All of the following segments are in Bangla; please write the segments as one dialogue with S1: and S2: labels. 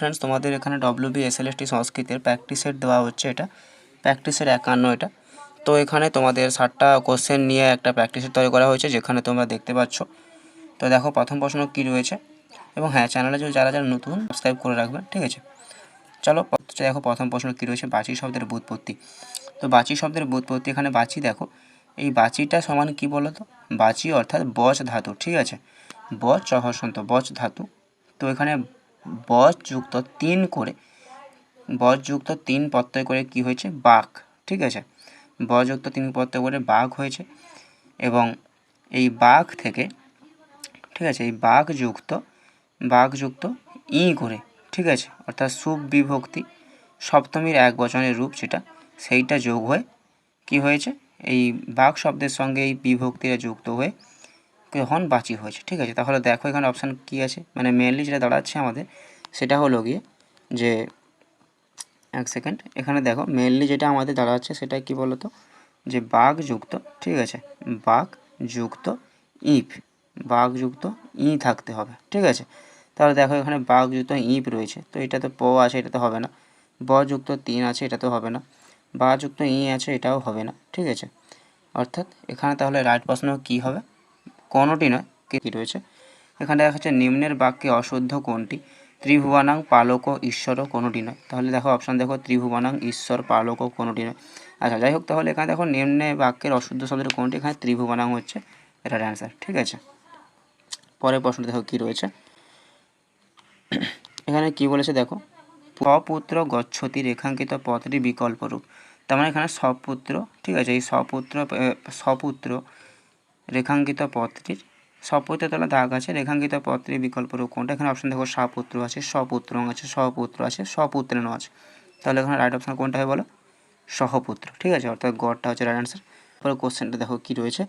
S1: ফ্রেন্ডস তোমাদের এখানে W B S L S T সংস্কৃতের প্র্যাকটিস সেট দেওয়া হচ্ছে এটা। প্র্যাকটিসের একান্ন এটা। তো এখানে তোমাদের ষাটটা কোশ্চেন নিয়ে একটা প্র্যাকটিস সেট তৈরি করা হয়েছে, যেখানে তোমরা দেখতে পাচ্ছ। তো দেখো, প্রথম প্রশ্ন কী রয়েছে? এবং হ্যাঁ চ্যানেলে যারা যারা নতুন সাবস্ক্রাইব করে রাখবেন, ঠিক আছে? চলো, দেখো, প্রথম প্রশ্ন কী রয়েছে? বাচি শব্দের বুৎপত্তি তো বাচি শব্দের বুৎপত্তি এখানে বাচি, দেখো, এই বাচিটা সমান কি বলো তো বাচি অর্থাৎ বচ ধাতু, ঠিক আছে? বচ, চহসন্ত, বচ ধাতু। তো এখানে বচ যুক্ত তিন করে বচ যুক্ত তিন প্রত্যয় করে কি হয়েছে? বাঘ, ঠিক আছে? ব যুক্ত তিন প্রত্যয় করে বাঘ হয়েছে এবং এই বাঘ থেকে, ঠিক আছে, এই বাঘ যুক্ত বাঘ যুক্ত ই করে, ঠিক আছে? অর্থাৎ সুবিভক্তি, সপ্তমীর এক বচনের রূপ যেটা, সেইটা যোগ হয়ে কি হয়েছে? এই বাঘ শব্দের সঙ্গে এই বিভক্তিটা যুক্ত হয়ে তখন বাঁচি হয়েছে। ঠিক আছে? তাহলে দেখো এখানে অপশান কী আছে? মানে মেনলি যেটা দাঁড়াচ্ছে আমাদের, সেটা হলো গিয়ে যে, এক সেকেন্ড এখানে দেখো মেনলি যেটা আমাদের দাঁড়াচ্ছে সেটা কি বলতো? যে বাঘ যুক্ত ঠিক আছে? বাঘ যুক্ত ইপ বাঘ যুক্ত ই থাকতে হবে, ঠিক আছে? তাহলে দেখো এখানে বাঘ যুক্ত ইপ রয়েছে, তো এটা তো প আছে, এটা তো হবে না। ব যুক্ত তিন আছে, এটা তো হবে না। বা যুক্ত ই আছে, এটাও হবে না, ঠিক আছে? অর্থাৎ এখানে তাহলে রাইট প্রশ্ন কী হবে? কোনোটি নয় কি রয়েছে? এখানে দেখা যাচ্ছে নিম্নের বাক্যে অশুদ্ধ কোনটি? ত্রিভুবনাং পালক ঈশ্বর কোনোটি নয়। তাহলে দেখো অপশান দেখো, ত্রিভুবনাং ঈশ্বর পালক কোনোটি নয়। আচ্ছা যাই হোক, তাহলে এখানে দেখো নিম্নে বাক্যের অশুদ্ধ শব্দের কোনটি? এখানে ত্রিভুবনাং হচ্ছে এটার অ্যান্সার ঠিক আছে? পরের প্রশ্ন দেখো কী রয়েছে? এখানে কি বলেছে দেখো? সপুত্র গচ্ছতি রেখাঙ্কিত পথটি বিকল্প রূপ তার মানে এখানে সপুত্র ঠিক আছে? এই সপুত্র সপুত্র রেখাঙ্কিত পথটির সপুত্র তলা দাগ আছে, রেখাঙ্কিত পত্রের বিকল্প রূপ কোনটা? এখানে অপশন দেখো সাপুত্র আছে সপুত্র আছে সপুত্র আছে সপুত্রেণ আছে তাহলে এখানে রাইট অপশন কোনটা হবে বলো? সহপুত্র ঠিক আছে? অর্থাৎ গড়টা হচ্ছে রাইট অ্যান্সার পরে কোশ্চেনটা দেখো কি রয়েছে?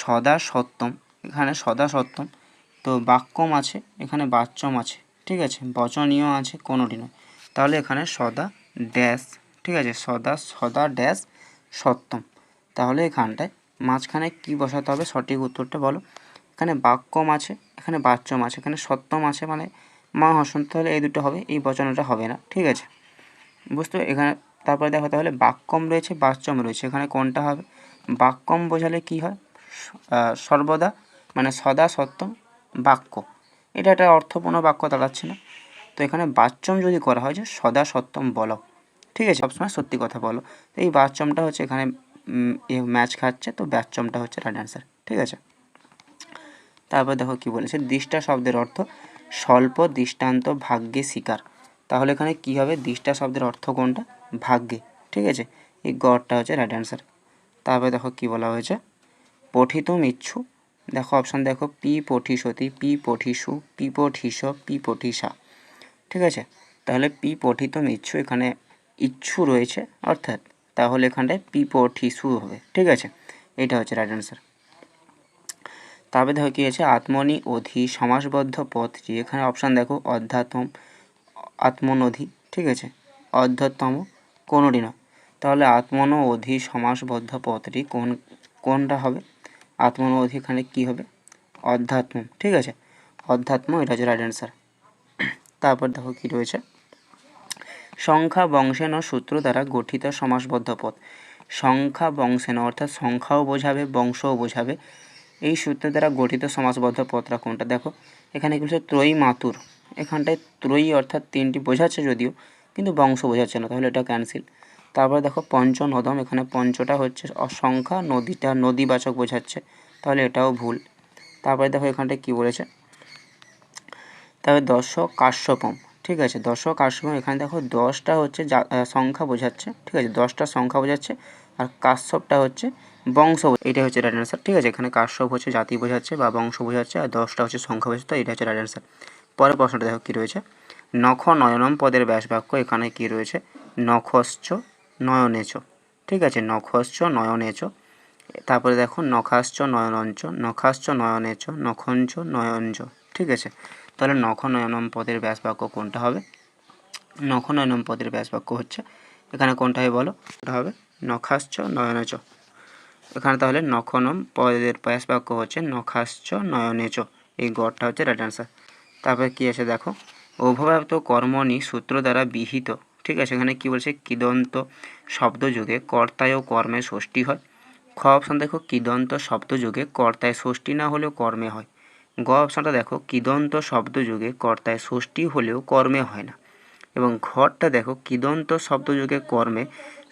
S1: সদা সত্যম। এখানে সদা সত্যম। তো বাক্যম আছে, এখানে বাচ্যম আছে। ঠিক আছে? বচনীয় আছে, কোনোটি নয়। তাহলে এখানে সদা ড্যাশ। ঠিক আছে? সদা সদা ড্যাশ সত্যম। তাহলে এখানটায় মাঝখানে কি বসাতে হবে? সঠিক উত্তরটা বলো। এখানে বাক্যম আছে, এখানে বাচ্যম আছে, এখানে সত্যম আছে মানে মা হসন্ত তাহলে এই দুটো হবে, এই বচনটা হবে না, ঠিক আছে? বুঝতে এখানে তারপরে দেখো তাহলে বাক্যম রয়েছে, বাচ্যম রয়েছে, এখানে কোনটা হবে? বাক্যম বোঝালে কি হয়? সর্বদা মানে সদা সত্যম বাক্য। এটা একটা অর্থপূর্ণ বাক্য, দাঁড়াচ্ছে না। তো এখানে বাচ্যম যদি করা হয় যে সদা সত্যম বলো ঠিক আছে? সবসময় সত্যি কথা বলো। তো এই বাচ্যমটা হচ্ছে এখানে ম্যাচ খাচ্ছে, তো বাচ্যমটা হচ্ছে রাইট অ্যান্সার ঠিক আছে? তারপর দেখো কি বলেছে, দৃষ্টা শব্দের অর্থ স্বল্প, দৃষ্টান্ত, ভাগ্যে শিকার। তাহলে এখানে কি হবে? দৃষ্টা শব্দের অর্থ কোনটা? ভাগ্যে, ঠিক আছে? এই গড়টা হচ্ছে রাইট অ্যান্সার তারপরে দেখো কি বলা হয়েছে পঠিতুম ইচ্ছু দেখো অপশান দেখো, পি পঠিসতি, পি পঠিসু, পি পঠিস, পি পঠিসা, ঠিক আছে? তাহলে পি পঠিতম ইচ্ছু এখানে ইচ্ছু রয়েছে, অর্থাৎ তাহলে এখানটায় পি পঠিসু হবে, ঠিক আছে? এটা হচ্ছে রাইট অ্যান্সার তারপরে দেখো কী আছে? আত্মনি অধি সমাসবদ্ধ পথটি। এখানে অপশান দেখো, অধ্যাত্ম, আত্মনধি, ঠিক আছে? অধ্যতম কোনোটি নয় তাহলে আত্মন অধি সমাসবদ্ধ পথটি কোন, কোনটা হবে? আত্মন অধি এখানে কী হবে? অধ্যাত্ম, ঠিক আছে? অধ্যাত্ম, এটা হচ্ছে রাইট অ্যান্সার তারপর দেখো কী রয়েছে? সংখ্যা, বংশেন সূত্র দ্বারা গঠিত সমাসবদ্ধ পদ সংখ্যা, বংশেন অর্থাৎ সংখ্যাও বোঝাবে, বংশও বোঝাবে। এই সূত্র দ্বারা গঠিত সমাসবদ্ধ পদটা কোনটা? দেখো, এখানে কি বলছে? ত্রয়ী মাতুর এখানটায় ত্রয়ী অর্থাৎ তিনটি বোঝাচ্ছে যদিও, কিন্তু বংশ বোঝাচ্ছে না, তাহলে এটা ক্যান্সেল তারপরে দেখো পঞ্চ নদম এখানে পঞ্চটা হচ্ছে অসংখ্যা, নদীটা নদীবাচক বোঝাচ্ছে, তাহলে এটাও ভুল। তারপরে দেখো, এখানটায় কী বলেছে? তবে দশ কাশ্যপম। ঠিক আছে দশ কাশ্যপম এখানে দেখো দশটা হচ্ছে সংখ্যা বোঝাচ্ছে, ঠিক আছে, দশটা সংখ্যা বোঝাচ্ছে, আর কাশ্যপটা হচ্ছে বংশ এটা হচ্ছে রাইট অ্যান্সার ঠিক আছে, এখানে কাশ্যপ হচ্ছে জাতি বোঝাচ্ছে বা বংশ বোঝাচ্ছে, আর দশটা হচ্ছে সংখ্যা বোঝাচ্ছে, তো এটা হচ্ছে রাইট অ্যান্সার পরের প্রশ্নটা দেখো কী রয়েছে, নখ নয়নম পদের ব্যাস বাক্য এখানে কী রয়েছে, নখশ্চ নয়নেচ, ঠিক আছে, নখশ্চ নয়নেচ, তারপরে দেখো নখাশ্চ নয়নঞ্চ, নখাশ্চ নয়নেচ, নখঞ্চ নয়ঞ্চ ঠিক আছে তাহলে নখ নয়নম পদের ব্যাস বাক্য কোনটা হবে? নখ নয়নম পদের ব্যাস বাক্য হচ্ছে, এখানে কোনটা হবে বলো? কোনটা হবে নখাশ্চ নয়নচ। এখানে তাহলে নখনম পদের ব্যাস বাক্য হচ্ছে নখাশ্চ নয়নেচ। এই গড়টা হচ্ছে রাইট অ্যান্সার তারপরে কী আছে দেখো? অভাবাপ্ত কর্মণি সূত্র দ্বারা বিহিত। ঠিক আছে, এখানে কি বলছে? কিদন্ত শব্দযোগে কর্তায় ও কর্মে ষষ্ঠী হয়। খ অপশান দেখো, কিদন্ত শব্দযোগে কর্তায় ষষ্ঠী না হলেও কর্মে হয়। গ অপশানটা দেখো, কিদন্ত শব্দযোগে কর্তায় ষষ্ঠী হলেও কর্মে হয় না। এবং ঘরটা দেখো, কিদন্ত শব্দযোগে কর্মে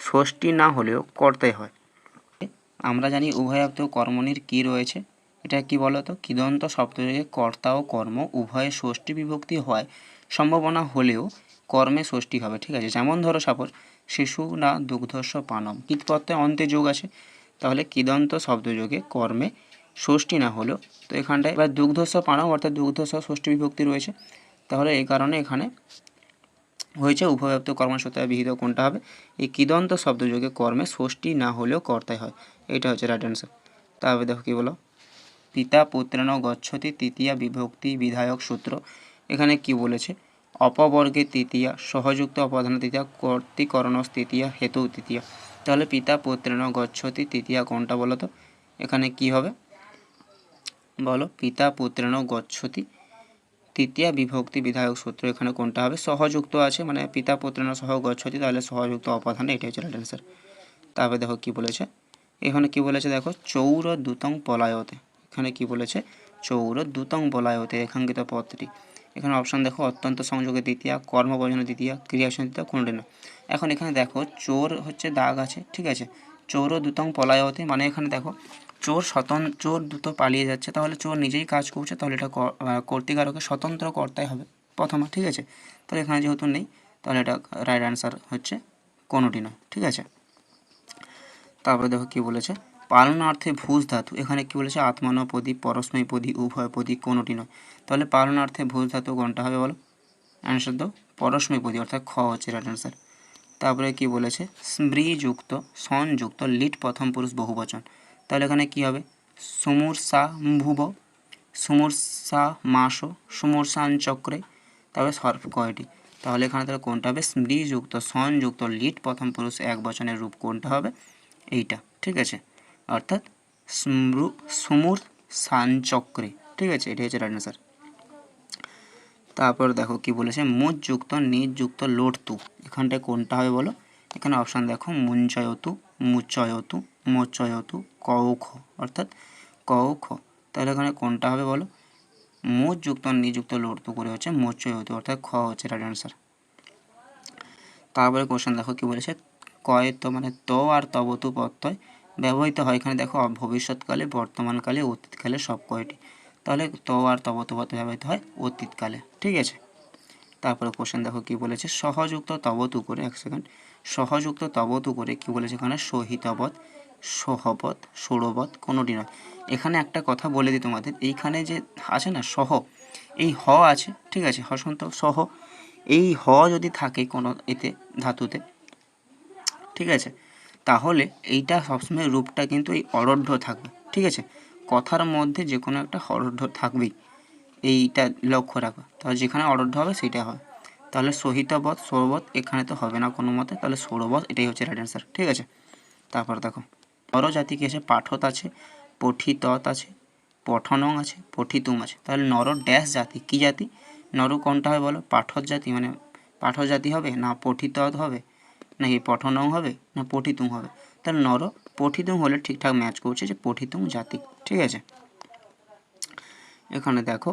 S1: ষষ্ঠী না হলেও কর্তায় হয়। আমরা জানি উভয়াব্দ কর্মণির কি রয়েছে। এটা কি বলতো? কিদন্ত শব্দযোগে কর্তা ও কর্ম উভয়ে ষষ্ঠী বিভক্তি হয় সম্ভাবনা হলেও কর্মে ষষ্ঠী হবে, ঠিক আছে? যেমন ধরো সাপোজ, শিশু না দুগ্ধস্ব পানম। কীটপত্রে অন্তে যোগ আছে? তাহলে কিদন্ত শব্দযোগে কর্মে ষষ্ঠী না হলেও, তো এখানটায় এবার দুগ্ধস্ব পানম অর্থাৎ দুগ্ধস্ব ষষ্ঠী বিভক্তি রয়েছে। তাহলে এই কারণে এখানে হয়েছে উভয়ব্দ কর্মসূত্রে বিহিত কোনটা হবে? এই কিদন্ত শব্দযোগে কর্মে ষষ্ঠী না হলেও কর্তায় হয়। এটা হচ্ছে রাইট অ্যান্সার। তাহলে দেখো কী বলো? পিতা পুত্রেণ গচ্ছতি তৃতীয়া বিভক্তি বিধায়ক সূত্র। এখানে কি বলেছে? অপবর্গে তৃতীয়া, সহযুক্ত অপধান তৃতীয়া, কর্তিকরণ তৃতীয়া, হেতু তৃতীয়া। তাহলে পিতা পুত্রেণ গচ্ছতি তৃতীয়া কোনটা বলো তো? এখানে কি হবে? বলো, পিতা, পুত্রেণ, গচ্ছতি। তৃতীয়া বিভক্তি বিধায়ক সূত্র এখানে কোনটা হবে? সহযুক্ত আছে মানে পিতা, পুত্রেণ সহ গচ্ছতি, তাহলে সহযুক্ত অপধান এটাই হচ্ছে রাইট অ্যান্সার তারপরে দেখো কি বলেছে? এখানে কি বলেছে দেখো? চৌর দুতং পলায়তে। এখানে কি বলেছে? চৌর দুতং পলায়তে, একাঙ্কিত পদটি। এখানে অপশান দেখো, অত্যন্ত সংযোগে দ্বিতীয়া, কর্মবচন দ্বিতীয়া ক্রিয়াশন দ্বিতীয় কোনটি না এখন এখানে দেখো, চোর হচ্ছে দাগ আছে, ঠিক আছে? চৌর দুতং পলায়তে মানে এখানে দেখো চোর স্বতন, চোর দ্রুত পালিয়ে যাচ্ছে, তাহলে চোর নিজেই কাজ করছে, তাহলে এটা কর্তিকারকে স্বতন্ত্র কর্তাই হবে। প্রথমে ঠিক আছে? তাহলে এখানে যেহেতু নেই, তাহলে এটা রাইট অ্যান্সার হচ্ছে কোনোটি নয়, ঠিক আছে? তারপরে দেখো কি বলেছে? পালনার্থে ভূজ ধাতু, এখানে কি বলেছে? আত্মনপদী, পরস্মৈপদী, উভয়পদী, কোনোটি নয়। তাহলে পালনার্থে ভূজ ধাতু কোনটা হবে বলো? অ্যান্সার দাও, পরস্মৈপদী, অর্থাৎ খ হচ্ছে রাইট অ্যান্সার তারপরে কি বলেছে? স্মৃযুক্ত সংযুক্ত লিট প্রথম পুরুষ বহুবচন। তাহলে এখানে কি হবে? সুমূর্ষা ভুব সুমূর্ষা মাসো সুমূর্ষান চক্রে তবে সর্প কয়টি? তাহলে এখানে তাহলে কোনটা হবে? স্মৃযুক্ত সংযুক্ত, লিট, প্রথম পুরুষ, এক বচনের রূপ কোনটা হবে? এইটা, ঠিক আছে? অর্থাৎ স্মৃ সুমূর সানচক্রে ঠিক আছে? এটা হচ্ছে রাইট আনসার তারপর দেখো কি বলেছে? মুযুক্ত নিজযুক্ত লোটতু। এখানটায় কোনটা হবে বলো? এখানে অপশান দেখো, মুঞ্চয়তু, মুচয়তু। মোচয়তু কৌখ, অর্থাৎ কৌখ। তাহলে এখানে কোনটা হবে বলো? মুযুক্ত নিযুক্ত লোটতু করে হচ্ছে মোচয়তু অর্থাৎ খ হচ্ছে রাইট আনসার তারপরে কোশ্চেন দেখো কি বলেছে? কয় তো মানে তো আর তবতু প্রত্যয় ব্যবহৃত হয়। এখানে দেখো ভবিষ্যৎকালে, বর্তমানকালে, অতীতকালে সব কয়টি? তাহলে তো আর তবতু প্রত্যয় ব্যবহৃত হয় অতীতকালে, ঠিক আছে? তারপরে কোশ্চেন দেখো কি বলেছে? সহযুক্ত তবতু করে, এক সেকেন্ড সহযুক্ত তবতু করে কি বলেছে এখানে? সহিতবৎ সহবত, ষোড়বত কোনোটি নয়। এখানে একটা কথা বলে দিই তোমাদের। এইখানে যে আছে না, সহ, এই হ আছে, ঠিক আছে? হসন্ত, সহ, এই হ যদি থাকে কোনো এতে, ধাতুতে, ঠিক আছে? তাহলে এইটা সবসময় রূপটা কিন্তু এই অরধ্য থাকবে, ঠিক আছে? কথার মধ্যে যে কোনো একটা অরধ্য থাকবেই। এইটা লক্ষ্য রাখবে তাহলে যেখানে অরধ্য হবে সেইটা হবে। তাহলে সহিতাবধ সৌরবধ এখানে তো হবে না কোনো মতে। তাহলে সৌরবধ এটাই হচ্ছে রাইট অ্যান্সার ঠিক আছে? তারপর দেখো। নরজাতি কি আছে পাঠত আছে, পঠিতত আছে, পঠনং আছে পঠিতুম আছে। তাহলে নর ড্যাশ জাতি, কি জাতি? নর কোনটা হবে বলো? পাঠত জাতি মানে পাঠক জাতি হবে না পঠিতত হবে নাকি পঠনং হবে, না পঠিতুম হবে? তাহলে নর পঠিতুম হলে ঠিকঠাক ম্যাচ করছে যে পঠিতুম জাতি, ঠিক আছে? এখানে দেখো,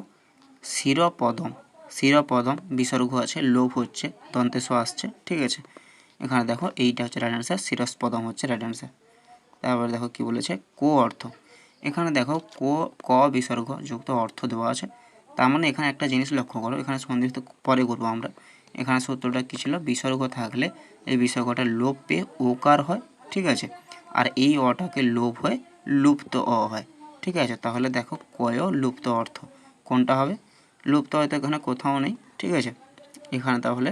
S1: শিরপদম শিরপদম বিসর্গ আছে, লোভ হচ্ছে দন্তেশ আসছে, ঠিক আছে? এখানে দেখো, এইটা হচ্ছে রাইট অ্যান্সার শিরস্পদম হচ্ছে রাইট অ্যান্সার তারপরে দেখো কি বলেছে, কো অর্থ। এখানে দেখো কো, ক বিসর্গ যুক্ত অর্থ দেওয়া আছে। তার মানে এখানে একটা জিনিস লক্ষ্য করো, এখানে সন্ধিস্থ, পরে করব আমরা। এখানে সূত্রটা কী ছিল? বিসর্গ থাকলে এই বিসর্গটা লোপ পেয়ে ওকার হয়, ঠিক আছে? আর এই অটাকে লোপ হয়ে, লুপ্ত অ হয়, ঠিক আছে? তাহলে দেখো কয় লুপ্ত অর্থ। কোনটা হবে? লুপ্ত হয়তো এখানে কোথাও নেই, ঠিক আছে? এখানে তাহলে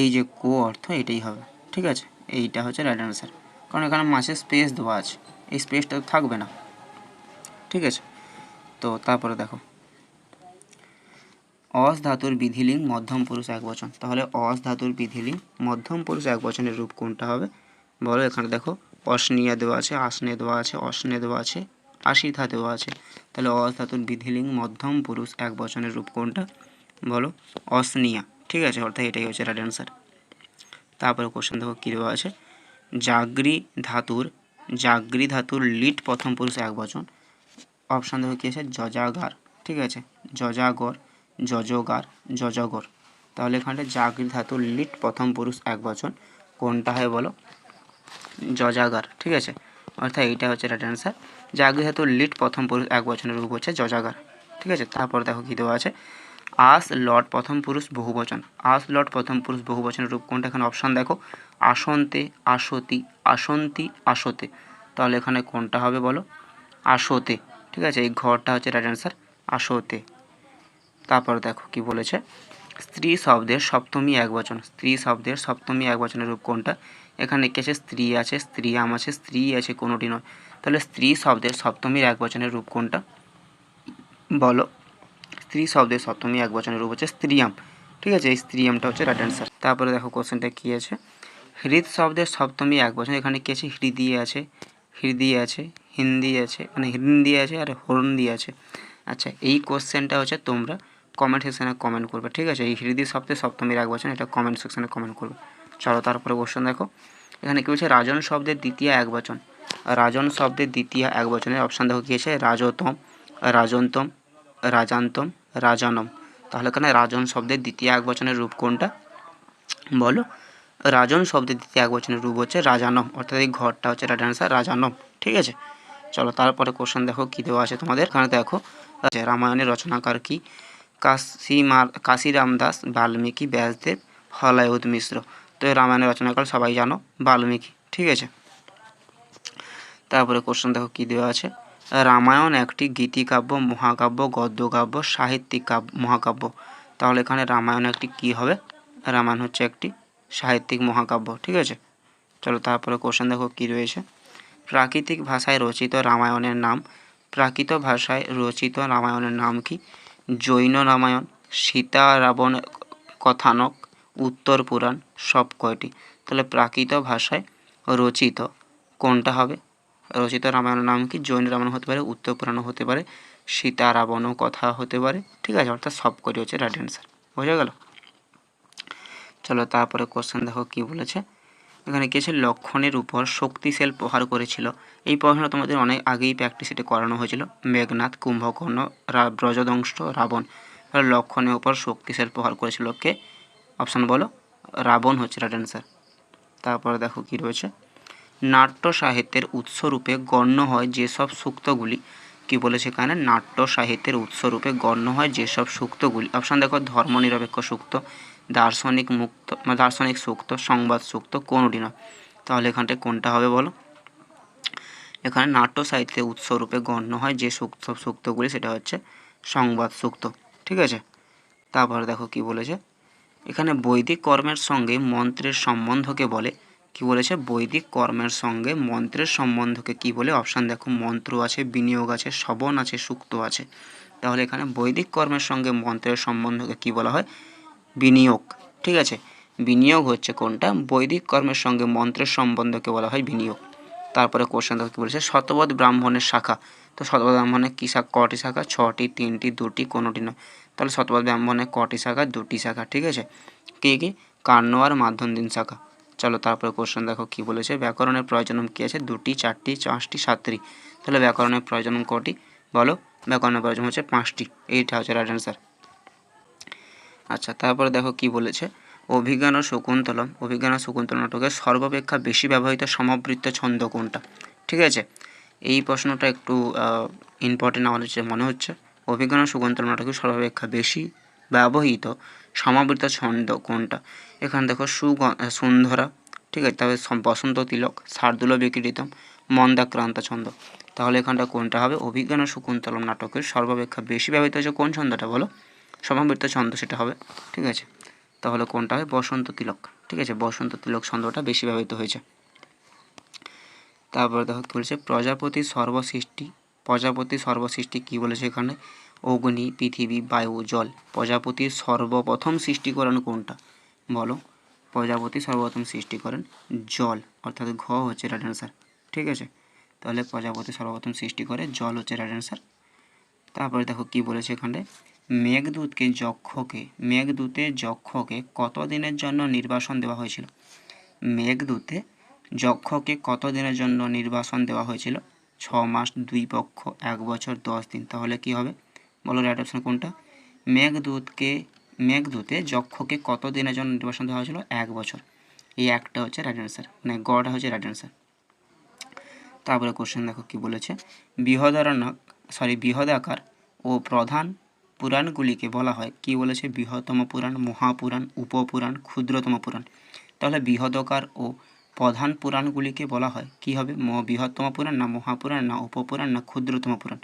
S1: এই যে কো অর্থ এটাই হবে, ঠিক আছে? এইটা হচ্ছে রাইট অ্যান্সার কারণ এখানে মাছের স্পেস দেওয়া আছে। এই স্পেসটা থাকবে না। ঠিক আছে? তো তারপরে দেখো। অস ধাতুর বিধিলিং মধ্যম পুরুষ এক বচন। তাহলে অস ধাতুর বিধিলিং মধ্যম পুরুষ এক বচনের রূপ কোনটা হবে? বলো, এখানে দেখো অসনিয়া দেওয়া আছে আসনে দেওয়া আছে অসনে দেওয়া আছে, আশিথা দেওয়া আছে। তাহলে অস ধাতুর বিধিলিং মধ্যম পুরুষ এক বচনের রূপ কোনটা? বলো অসনিয়া ঠিক আছে? অর্থাৎ এটাই হচ্ছে রাইট অ্যান্সার তারপরে কোশ্চেন দেখো কী দেওয়া আছে? জাগরি ধাতুর জাগরি ধাতুর লিট প্রথম পুরুষ এক বচন। অপশান দেখো কী আছে? যজাগার, ঠিক আছে? যজাগর, যজগার, যজগর। তাহলে এখানটা জাগরি ধাতুর লিট প্রথম পুরুষ এক বচন। কোনটা হয় বলো? যজাগার, ঠিক আছে? অর্থাৎ এইটা হচ্ছে রাইট অ্যান্সার জাগরি ধাতুর লিট প্রথম পুরুষ এক বচনের রূপ হচ্ছে যজাগার, ঠিক আছে? তারপর দেখো কী দেওয়া আছে? আস লট প্রথম পুরুষ বহুবচন। আস লট প্রথম পুরুষ বহুবচনের রূপ কোনটা এখানে অপশান দেখো। আসন্তে, আসতি, আসন্তি, আসতে। তাহলে এখানে কোনটা হবে বলো? আসতে। ঠিক আছে, এই ঘরটা হচ্ছে রাইট অ্যান্সার আসতে। তারপর দেখো কি বলেছে? স্ত্রী শব্দের সপ্তমী এক বচন স্ত্রী শব্দের সপ্তমী এক বচনের রূপ কোনটা এখানে কি আছে? স্ত্রী আছে, স্ত্রী আম আছে, স্ত্রী আছে, কোনোটি নয়। তাহলে স্ত্রী শব্দের সপ্তমীর এক বচনের রূপ কোনটা বলো। স্ত্রী শব্দের সপ্তমী এক বচনের রূপ হচ্ছে স্ত্রিয়াম ঠিক আছে? এই স্ত্রিয়ামটা হচ্ছে রাইট অ্যান্সার তারপরে দেখো কোশ্চেনটা কী আছে? হৃদ শব্দের সপ্তমী এক বচন, এখানে কি আছে? হৃদি আছে। হৃদি আছে, হিন্দি আছে মানে হিন্দি আছে আর হরন্দি আছে। আচ্ছা এই কোশ্চেনটা হচ্ছে তোমরা কমেন্ট সেকশানে কমেন্ট করবে। ঠিক আছে? এই হৃদি শব্দের সপ্তমীর এক বচন, এটা কমেন্ট সেকশানে কমেন্ট করবে। চলো তারপরে কোশ্চেন দেখো। এখানে কি বলছে? রাজন শব্দের দ্বিতীয় এক বচন। রাজন শব্দের দ্বিতীয় এক বচনের অপশান দেখো কী আছে? রাজতম, রাজন্তম রাজান্তম, রাজানম। তাহলে এখানে রাজন শব্দের দ্বিতীয় এক বচনের রূপ কোনটা? বলো। রাজন শব্দের দ্বিতীয় এক বচনের রূপ হচ্ছে রাজানম। অর্থাৎ এই ঘরটা হচ্ছে রাইট অ্যান্সার রাজানম। ঠিক আছে? চলো তারপরে কোশ্চেন দেখো কী দেওয়া আছে তোমাদের। এখানে দেখো রামায়ণের রচনাকার কি? কাশী মার কাশিরাম দাস, বাল্মীকি ব্যাসদেব হলায়ুদ মিশ্র। তো রামায়ণের রচনাকার সবাই জানো, বাল্মীকি। ঠিক আছে? তারপরে কোশ্চেন দেখো কী দেওয়া আছে। রামায়ণ একটি গীতিকাব্য, মহাকাব্য, গদ্যকাব্য, সাহিত্যিক কাব্য মহাকাব্য। তাহলে এখানে রামায়ণ একটি কি হবে? রামায়ণ হচ্ছে একটি সাহিত্যিক মহাকাব্য, ঠিক আছে? চলো তারপরে কোশ্চেন দেখো কী রয়েছে। প্রাকৃতিক ভাষায় রচিত রামায়ণের নাম, প্রাকৃত ভাষায় রচিত রামায়ণের নাম কি? জৈন রামায়ণ, সীতা রাবণ কথানক, উত্তর পুরাণ, সব কয়টি? তাহলে প্রাকৃত ভাষায় রচিত কোনটা হবে? রচিত রামায়ণের নাম কি? জৈন রামায়ণ হতে পারে, উত্তর পুরাণও হতে পারে সীতা রাবণও কথা হতে পারে। ঠিক আছে, অর্থাৎ সব কটি হচ্ছে রাইট অ্যান্সার বোঝা গেল? চলো তারপরে কোশ্চেন দেখো কি বলেছে। এখানে আছে? লক্ষণের উপর শক্তিশাল প্রহার করেছিল। এই প্রশ্ন তোমাদের অনেক আগেই প্র্যাকটিস এটা করানো হয়েছিল। মেঘনাথ, কুম্ভকর্ণ ব্রজদংশ, রাবণ। তাহলে লক্ষণের উপর শক্তিশাল প্রহার করেছিল কে? অপশান বলো। রাবণ হচ্ছে রাইট অ্যান্সার তারপরে দেখো কি রয়েছে। নাট্য সাহিত্যের উৎসরূপে গণ্য হয় যেসব সূক্তগুলি। কি বলেছে এখানে? নাট্য সাহিত্যের উৎসরূপে গণ্য হয় যেসব সূক্তগুলি। অপশান দেখো, ধর্মনিরপেক্ষ সূক্ত, দার্শনিক মুক্ত মানে দার্শনিক সূক্ত, সংবাদ সূক্ত, কোনটি নয়। তাহলে এখানটায় কোনটা হবে বলো? এখানে নাট্য সাহিত্যের উৎসরূপে গণ্য হয় যে সূক্ত, সূক্তগুলি, সেটা হচ্ছে সংবাদ সূক্ত। ঠিক আছে? তারপরে দেখো কি বলেছে? এখানে বৈদিক কর্মের সঙ্গে মন্ত্রের সম্বন্ধকে বলে কি বলেছে? বৈদিক কর্মের সঙ্গে মন্ত্রের সম্বন্ধকে কি বলে? অপশান দেখো, মন্ত্র আছে, বিনিয়োগ আছে শবন আছে, সুক্ত আছে। তাহলে এখানে বৈদিক কর্মের সঙ্গে মন্ত্রের সম্বন্ধকে কি বলা হয়? বিনিয়োগ। ঠিক আছে? বিনিয়োগ হচ্ছে কোনটা? বৈদিক কর্মের সঙ্গে মন্ত্রের সম্বন্ধকে বলা হয় বিনিয়োগ। তারপরে কোশ্চেন দেখো, কি বলেছে? শতবৎ ব্রাহ্মণের শাখা। তো শতবৎ ব্রাহ্মণের কী শাখা? কটি শাখা? ছটি, তিনটি, দুটি, কোনোটি নয়। তাহলে শতপথ ব্রাহ্মণের কটি শাখা? দুটি শাখা। ঠিক আছে? কী কী? কান্ন আর মাধ্যম দিন শাখা। চলো তারপরে কোশ্চেন দেখো কি বলেছে। ব্যাকরণের প্রয়োজনম কী আছে? দুটি, চারটি, পাঁচটি, সাতটি। তাহলে ব্যাকরণের প্রয়োজনম কটি? বলো, ব্যাকরণের প্রয়োজন হচ্ছে পাঁচটি। এইটা হচ্ছে রাইট অ্যান্সার আচ্ছা তারপরে দেখো কি বলেছে? অভিজ্ঞান ও শকুন্তলম। অভিজ্ঞান ও শকুন্তল নাটকের সর্বাপেক্ষা বেশি ব্যবহৃত সমাবৃত্ত ছন্দ কোনটা? ঠিক আছে? এই প্রশ্নটা একটু ইম্পর্টেন্ট হচ্ছে মনে হচ্ছে। অভিজ্ঞান ও শকুন্তল নাটকের সর্বাপেক্ষা বেশি ব্যবহৃত সমাবৃত ছন্দ কোনটা? এখানে দেখো সুগ, সুন্ধরা, ঠিক আছে? তবে বসন্ত তিলক, শার্দুল বিকৃতম মন্দাক্রান্ত ছন্দ। তাহলে এখানটা কোনটা হবে? অভিজ্ঞান ও শকুন্তলম নাটকের সর্বাপেক্ষা বেশি ব্যবহৃত হয়েছে কোন ছন্দটা বলো? সমাবৃত ছন্দ সেটা হবে, ঠিক আছে? তাহলে কোনটা হবে? বসন্ত তিলক, ঠিক আছে? বসন্ত তিলক ছন্দটা বেশি ব্যবহৃত হয়েছে। তারপরে দেখো কী বলেছে? প্রজাপতি সর্বসৃষ্টি প্রজাপতি সর্বসৃষ্টি কী বলেছে এখানে? অগ্নি, পৃথিবী, বায়ু, জল, প্রজাপতির সর্বপ্রথম সৃষ্টি করেন কোনটা? বলো। প্রজাপতি সর্বপ্রথম সৃষ্টি করেন জল, অর্থাৎ ঘ হচ্ছে রাইট অ্যান্সার ঠিক আছে? তাহলে প্রজাপতি সর্বপ্রথম সৃষ্টি করে জল হচ্ছে রাইট অ্যান্সার তারপরে দেখো কি বলেছে এখানে? মেঘদূতকে যক্ষকে মেঘদূতে যক্ষকে কত দিনের জন্য নির্বাসন দেওয়া হয়েছিল? মেঘদূতে যক্ষকে কত দিনের জন্য নির্বাসন দেওয়া হয়েছিল? ছ মাস, দুই পক্ষ, এক বছর, দশ দিন, তাহলে কি হবে? বলো রাইট অপশন কোনটা? মেঘদূতকে, মেঘদূতে যক্ষকে কত দিনের জন্য নির্বাসন দেওয়া হয়েছিল? এক বছর। এই একটা হচ্ছে রাইট অ্যান্সার। মানে গড়টা হচ্ছে রাইট অ্যান্সার। তারপরে কোশ্চেন দেখো কি বলেছে? বৃহদারণ্যক সরি বৃহদাকার ও প্রধান পুরাণগুলিকে বলা হয়। কি বলেছে? বৃহত্তম পুরাণ, মহাপুরাণ, উপপুরাণ, ক্ষুদ্রতম পুরাণ। তাহলে বৃহদকার ও প্রধান পুরাণগুলিকে বলা হয়। কি হবে? বৃহত্তম পুরাণ না মহাপুরাণ, না উপপুরাণ, না ক্ষুদ্রতম পুরাণ।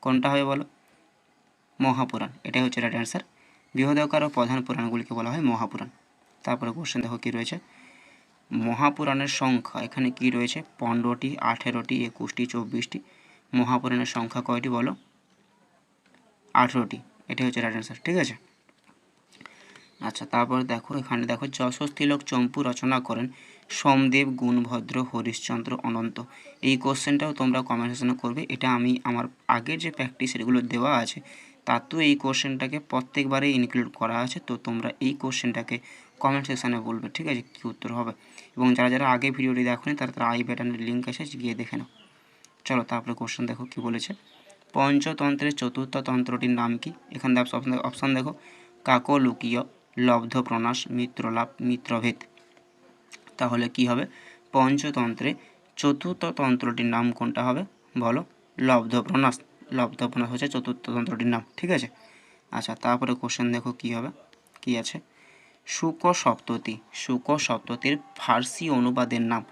S1: কোনটা হবে বলো? মহাপুরাণ। এটাই হচ্ছে রাইট অ্যান্সার বৃহদাকার ও প্রধান পুরাণগুলিকে বলা হয় মহাপুরাণ। তারপরে কোশ্চেন দেখো কী রয়েছে? মহাপুরাণের সংখ্যা, এখানে কি রয়েছে? পনেরোটি, আঠেরোটি, একুশটি, চব্বিশটি। মহাপুরাণের সংখ্যা কয়টি বলো? আঠেরোটি। এটাই হচ্ছে রাইট অ্যান্সার ঠিক আছে? আচ্ছা তারপর দেখো, এখানে দেখো যশস্তিলক চম্পু রচনা করেন, সোমদেব, গুণভদ্র, হরিশ্চন্দ্র, অনন্ত। এই কোশ্চেনটাও তোমরা কমেন্ট করবে। এটা আমি, আমার আগের যে প্র্যাকটিস এগুলো দেওয়া আছে। তাতেও এই কোশ্চেনটাকে প্রত্যেকবারে ইনক্লুড করা আছে, তো তোমরা এই কোশ্চেনটাকে কমেন্ট সেকশানে বলবে, ঠিক আছে? কী উত্তর হবে? এবং যারা যারা আগে ভিডিওটি দেখোনি, তারা তারা আই ব্যাটানের লিঙ্ক আছে, গিয়ে দেখে নাও। চলো তারপরে কোশ্চেন দেখো কি বলেছে। পঞ্চতন্ত্রের চতুর্থ তন্ত্রটির নাম কি? এখানে অপশন অপশান দেখো কাকলুকীয় লব্ধ প্রনাশ মিত্রলাভ মিত্রভেদ তাহলে কি হবে? পঞ্চতন্ত্রে চতুর্থ তন্ত্রটির নাম কোনটা হবে? বলো, লব্ধ প্রনাশ। লব্ধ প্রনাশ হচ্ছে চতুর্থ তন্ত্রটির নাম, ঠিক আছে? আচ্ছা তারপরে কোশ্চেন দেখো কি হবে, কি আছে? শুক সপ্ততি শুক সপ্ততির ফার্সি অনুবাদের নাম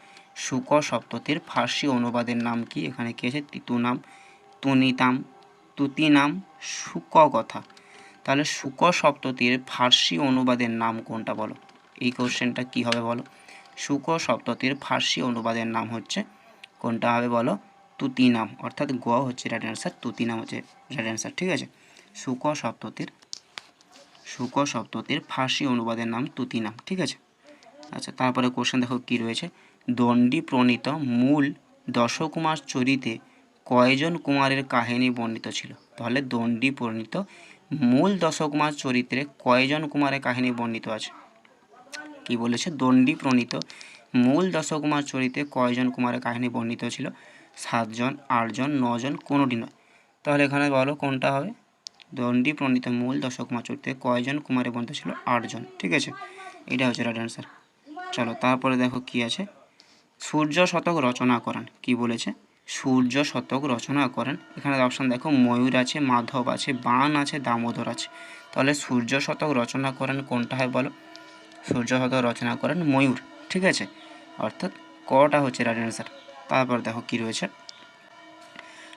S1: শুক সপ্ততির ফার্সি অনুবাদের নাম কি? এখানে কি আছে? তিতু নাম, তুনিতাম, তুতি নাম শুক কথা তাহলে শুক সপ্ততির ফার্সি অনুবাদের নাম কোনটা বলো? এই কোশ্চেনটা কি হবে বলো? শুক সপ্ততির ফার্সি অনুবাদের নাম হচ্ছে কোনটা হবে বলো? তুতি নাম অর্থাৎ গ হচ্ছে রাইট অ্যান্সার তুতি নাম হচ্ছে রাইট অ্যান্সার ঠিক আছে? শুক সপ্ততির শুক সপ্ততির ফার্সি অনুবাদের নাম তুতি নাম ঠিক আছে? আচ্ছা তারপরে কোশ্চেন দেখো কি রয়েছে? দণ্ডী প্রণীত মূল দশকুমার চরিতে কয়জন কুমারের কাহিনী বর্ণিত ছিল? তাহলে দণ্ডী প্রণীত মূল দশকুমার চরিত্রে কয়জন কুমারের কাহিনী বর্ণিত আছে? কি বলেছে? দণ্ডী প্রণীত মূল দশকুমার চরিত্রে কয়জন কুমারের কাহিনী বর্ণিত ছিল? সাতজন, আটজন, নজন, কোনোটি নয়। তাহলে এখানে বলো কোনটা হবে? দণ্ডী প্রণীত মূল দশকুমার চরিত্রে কয়জন? কুমারে বর্ণিত ছিল আটজন, ঠিক আছে? এটা হচ্ছে রাইট অ্যান্সার চলো, তারপরে দেখো কি আছে? সূর্য শতক রচনা করেন। কি বলেছে? সূর্য শতক রচনা করেন। এখানে অপশান দেখো, ময়ূর আছে, মাধব আছে, বান আছে, দামোদর আছে। তাহলে সূর্য শতক রচনা করেন কোনটা হয় বলো? সূর্য শতক রচনা করেন ময়ূর, ঠিক আছে? অর্থাৎ কটা হচ্ছে রাইট অ্যান্সার তারপর দেখো কি রয়েছে।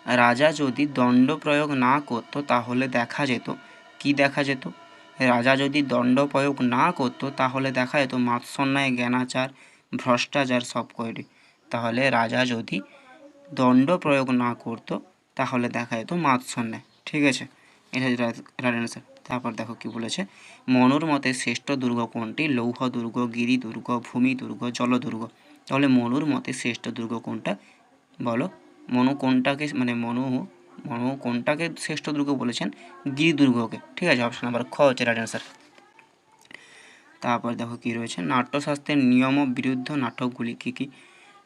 S1: রাজা যদি দণ্ড প্রয়োগ না করতো, তাহলে দেখা যেত। কি দেখা যেত? রাজা যদি দণ্ড প্রয়োগ না করতো, তাহলে দেখা যেত মাৎসন্যায়, জ্ঞানাচার, ভ্রষ্টাচার সব কয়টি তাহলে রাজা যদি দণ্ড প্রয়োগ না করতো, তাহলে দেখা যেত মাৎসন্যায়। ঠিক আছে? এটা অ্যান্সার তারপর দেখো কি বলেছে? মনুর মতে শ্রেষ্ঠ দুর্গ কোনটি? লৌহ দুর্গ গিরি দুর্গ ভূমি দুর্গ জলদুর্গ। তাহলে মনুর মতে শ্রেষ্ঠ দুর্গ কোনটা? বলো। মনু কোনটাকে মানে মনু মনু কোনটাকে শ্রেষ্ঠ দুর্গ বলেছেন? গিরি দুর্গকে ঠিক আছে অপশন নাম্বার খ হচ্ছে রাইট অ্যান্সার তারপর দেখো কী রয়েছে? নাট্যশাস্ত্রের নিয়ম বিরুদ্ধ নাটকগুলি কী কী?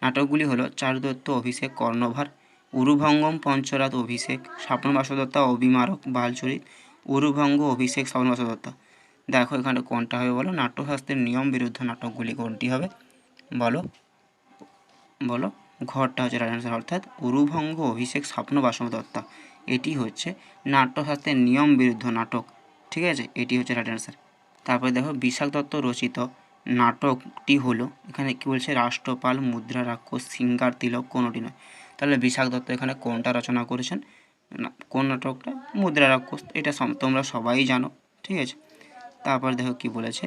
S1: নাটকগুলি হলো চারুদত্ত অভিষেক কর্ণভার উরুভঙ্গম পঞ্চরাত অভিষেক, স্বপ্ন বাসদত্তা অভিমারক বালচরিত, উরুভঙ্গ অভিষেক স্বপ্ন বাসদত্তা দেখো এখানে কোনটা হবে বলো? নাট্যশাস্ত্রের নিয়ম বিরুদ্ধ নাটকগুলি কোনটি হবে? বলো। বলো, ঘরটা হচ্ছে রাইট অর্থাৎ উরুভঙ্গ অভিষেক স্বপ্ন বাসবদত্তা এটি হচ্ছে নাট্যশাস্ত্রের নিয়ম বিরুদ্ধ নাটক। ঠিক আছে? এটি হচ্ছে রাইট অ্যান্সার তারপরে দেখো বিশাখ দত্ত রচিত নাটকটি হলো, এখানে কি বলছে? রাষ্ট্রপাল, মুদ্রা, রাক্ষস, সিঙ্গার, তিলক, কোনোটি নয়। তাহলে বিশাখ দত্ত এখানে কোনটা রচনা করেছেন? কোন নাটকটা? মুদ্রা, রাক্ষস, এটা তোমরা সবাই জানো। ঠিক আছে? তারপর দেখো কি বলেছে?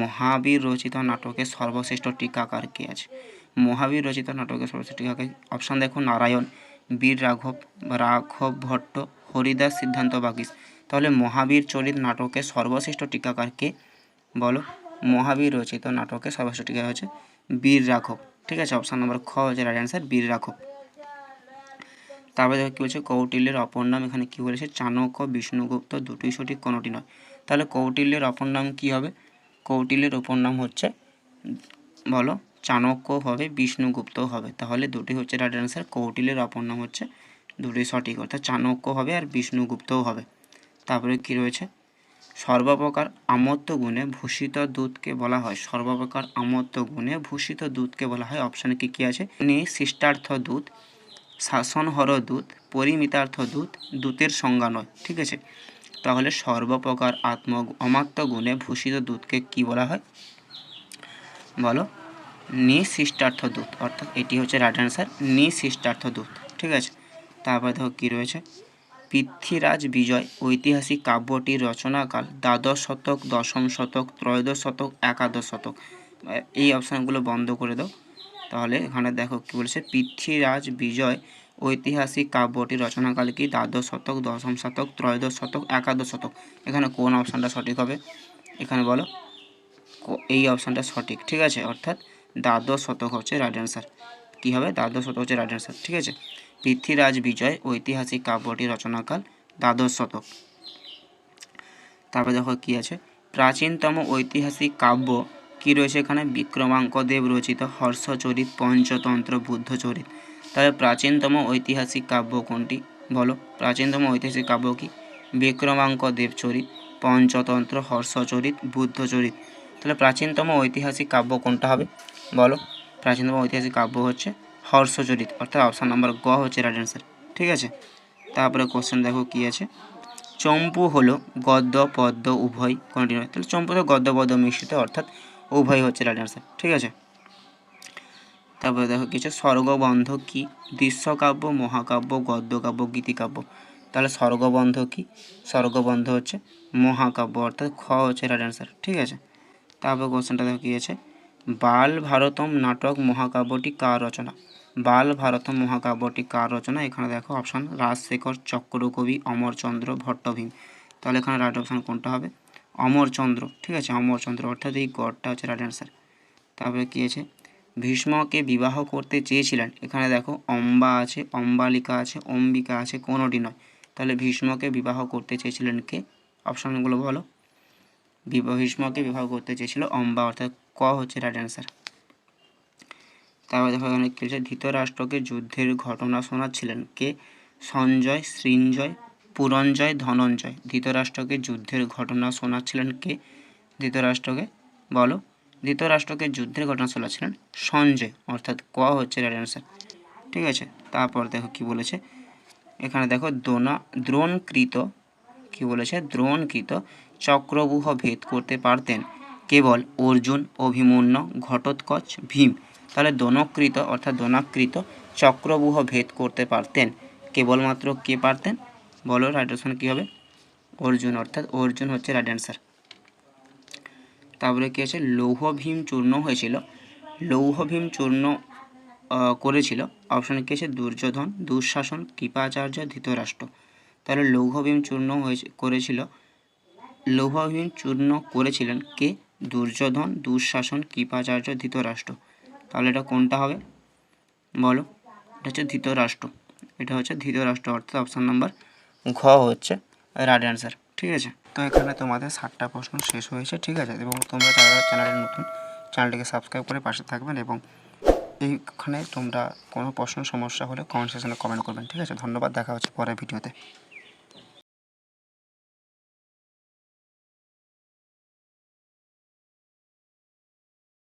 S1: মহাবীর রচিত নাটকের সর্বশ্রেষ্ঠ টিকাকার কে আছে? মহাবীর রচিত নাটকের সর্বশ্রেষ্ঠ টিকাকার অপশান দেখো নারায়ণ, বীর রাঘব রাঘব ভট্ট, হরিদাস, সিদ্ধান্ত বাগিস। তাহলে মহাবীর চরিত নাটকের সর্বশ্রেষ্ঠ টিকাকার কে? বলো, মহাবীর রচিত নাটকের সর্বশ্রেষ্ঠ টিকা হচ্ছে বীর রাঘব। ঠিক আছে, অপশান নম্বর খ হচ্ছে রাইট অ্যান্সার বীর রাঘব। তারপরে দেখো কী বলছে, কৌটিল্যের অপর নাম এখানে কী বলেছে? চাণক্য, বিষ্ণুগুপ্ত, দুটোই সঠিক, কোনোটি নয়। তাহলে কৌটিল্যের অপর নাম কী হবে? কৌটিল্যের অপর নাম হচ্ছে, বলো চাণক্য হবে, বিষ্ণুগুপ্ত হবে। তাহলে দুটি হচ্ছে রাইট অ্যান্সার কৌটিল্যের অপর নাম হচ্ছে দুটোই সঠিক। অর্থাৎ চাণক্য হবে আর বিষ্ণুগুপ্তও হবে। তারপরে কি রয়েছে? সর্বপ্রকার আমত্ত গুণে ভূষিত দুধকে বলা হয়। সর্বপ্রকার আমত্ত গুণে ভূষিত দুধকে বলা হয়। অপশানে কি কি আছে? নি শিষ্টার্থ দুধ শাসনহর দুধ পরিমিতার্থ দুধ দূতের সংজ্ঞা নয়। ঠিক আছে? তাহলে সর্বপ্রকার আত্ম অমাত্য গুণে ভূষিত দুধকে কি বলা হয়? বলো। নিশিষ্টার্থ দূত অর্থাৎ এটি হচ্ছে রাইট অ্যান্সার নিশিষ্টার্থ দূত ঠিক আছে? তারপরে দেখো কী রয়েছে? পৃথ্বীরাজ বিজয়, ঐতিহাসিক কাব্যটির রচনাকাল, দ্বাদশ শতক, দশম শতক, ত্রয়োদশ শতক, একাদশ শতক। এই অপশানগুলো বন্ধ করে দাও। তাহলে এখানে দেখো কী বলেছে? পৃথ্বীরাজ বিজয়, ঐতিহাসিক কাব্যটির রচনাকাল কি? দ্বাদশ শতক, দশম শতক, ত্রয়োদশ শতক, একাদশ শতক। এখানে কোন অপশানটা সঠিক হবে? এখানে বলো এই অপশানটা সঠিক, ঠিক আছে? অর্থাৎ দ্বাদশ শতক হচ্ছে রাইট অ্যান্সার কী হবে? দ্বাদশ শতক হচ্ছে রাইট অ্যান্সার ঠিক আছে? পৃথ্বীরাজ বিজয়, ঐতিহাসিক কাব্যটি, রচনাকাল, দ্বাদশ শতক। তারপরে দেখো কী আছে? প্রাচীনতম ঐতিহাসিক কাব্য কী রয়েছে এখানে? বিক্রমাঙ্কদেব রচিত হর্ষচরিত পঞ্চতন্ত্র বুদ্ধচরিত। তাহলে প্রাচীনতম ঐতিহাসিক কাব্য কোনটি? বলো, প্রাচীনতম ঐতিহাসিক কাব্য কি? বিক্রমাঙ্কদেব চরিত, পঞ্চতন্ত্র হর্ষচরিত বুদ্ধচরিত। তাহলে প্রাচীনতম ঐতিহাসিক কাব্য কোনটা হবে? বলো। প্রাচীনতম ঐতিহাসিক কাব্য হচ্ছে হর্ষচরিত, অর্থাৎ অপশান নাম্বার গ হচ্ছে রাইট অ্যান্সার ঠিক আছে? তারপরে কোশ্চেন দেখো কী আছে। চম্পু হলো গদ্য, পদ্য, উভয় কোনটি নয়। তাহলে চম্পু তো গদ্য, পদ্য মিশ্রিত, অর্থাৎ উভয় হচ্ছে রাইট অ্যান্সার ঠিক আছে? তারপরে দেখো কিছু স্বর্গবন্ধ কি? দৃশ্যকাব্য, মহাকাব্য, গদ্যকাব্য, গীতিকাব্য। তাহলে স্বর্গবন্ধ কি? স্বর্গবন্ধ হচ্ছে মহাকাব্য, অর্থাৎ খ হচ্ছে রাইট অ্যান্সার ঠিক আছে? তারপর কোশ্চেনটা দেখো কী আছে। বাল ভারতম নাটক মহাকাব্যটি কার রচনা? বাল ভারতম মহাকাব্যটি কার রচনা? এখানে দেখো অপশান রাজশেখর চক্রকবি, অমরচন্দ্র ভট্টভীম। তাহলে এখানে রাইট অপশান কোনটা হবে? অমরচন্দ্র। ঠিক আছে, অমরচন্দ্র। অর্থাৎ এই গড়টা হচ্ছে রাইট অ্যান্সার তারপরে কী আছে? ভীষ্মকে বিবাহ করতে চেয়েছিলেন। এখানে দেখো, অম্বা আছে, অম্বালিকা আছে, অম্বিকা আছে, কোনোটি নয়। তাহলে ভীষ্মকে বিবাহ করতে চেয়েছিলেন কে? অপশানগুলো বলো। ভীষ্মকে বিবাহ করতে চেয়েছিল অম্বা, অর্থাৎ ক হচ্ছে রাইট অ্যান্সার। তারপরে দেখো এখানে কি হচ্ছে ধৃতরাষ্ট্রকে যুদ্ধের ঘটনা শোনাচ্ছিলেন কে? সঞ্জয় সৃঞ্জয় পুরঞ্জয়, ধনঞ্জয়। ধৃতরাষ্ট্রকে যুদ্ধের ঘটনা শোনাচ্ছিলেন কে? ধৃতরাষ্ট্রকে বলো। ধৃতরাষ্ট্রকে যুদ্ধের ঘটনা শোনাচ্ছিলেন সঞ্জয়, অর্থাৎ ক হচ্ছে রাইট অ্যান্সার। ঠিক আছে, তারপর দেখো কি বলেছে, এখানে দেখো দ্রোণা দ্রোণকৃত, কি বলেছে, দ্রোণকৃত চক্রবুহ ভেদ করতে পারতেন। কেবল অর্জুন, অভিমন্যু, ঘটোৎকচ, ভীম। তাহলে দনকৃত অর্থাৎ দনাকৃত চক্রবুহ ভেদ করতে পারতেন। কেবলমাত্র কে পারতেন? বলো রাইট অপশন কী হবে? অর্জুন, অর্থাৎ অর্জুন হচ্ছে রাইট অ্যান্সার তারপরে কী আছে লৌহ ভীম চূর্ণ হয়েছিল। লৌহ ভীম চূর্ণ করেছিল। অপশানে কী আছে দুর্যোধন, দুঃশাসন, কৃপাচার্য, ধৃতরাষ্ট্র। তাহলে লৌহ ভীম চূর্ণ হয়েছে, করেছিল। লৌহ ভীম চূর্ণ করেছিলেন কে? দুর্যোধন, দুঃশাসন, কৃপাচার্য, ধৃতরাষ্ট্র। তাহলে এটা কোনটা হবে? বলো, এটা হচ্ছে ধৃতরাষ্ট্র। এটা হচ্ছে ধৃতরাষ্ট্র, অর্থাৎ অপশান নাম্বার ঘ হচ্ছে রাইট অ্যান্সার ঠিক আছে? তো এখানে তোমাদের ষাটটা প্রশ্ন শেষ হয়েছে, ঠিক আছে? এবং তোমরা যারা চ্যানেলে নতুন চ্যানেলটিকে সাবস্ক্রাইব করে পাশে থাকবেন এবং এইখানে তোমরা কোনো প্রশ্ন, সমস্যা হলে কমেন্ট সেকশনে কমেন্ট করবেন, ঠিক আছে? ধন্যবাদ, দেখা হচ্ছে পরের ভিডিওতে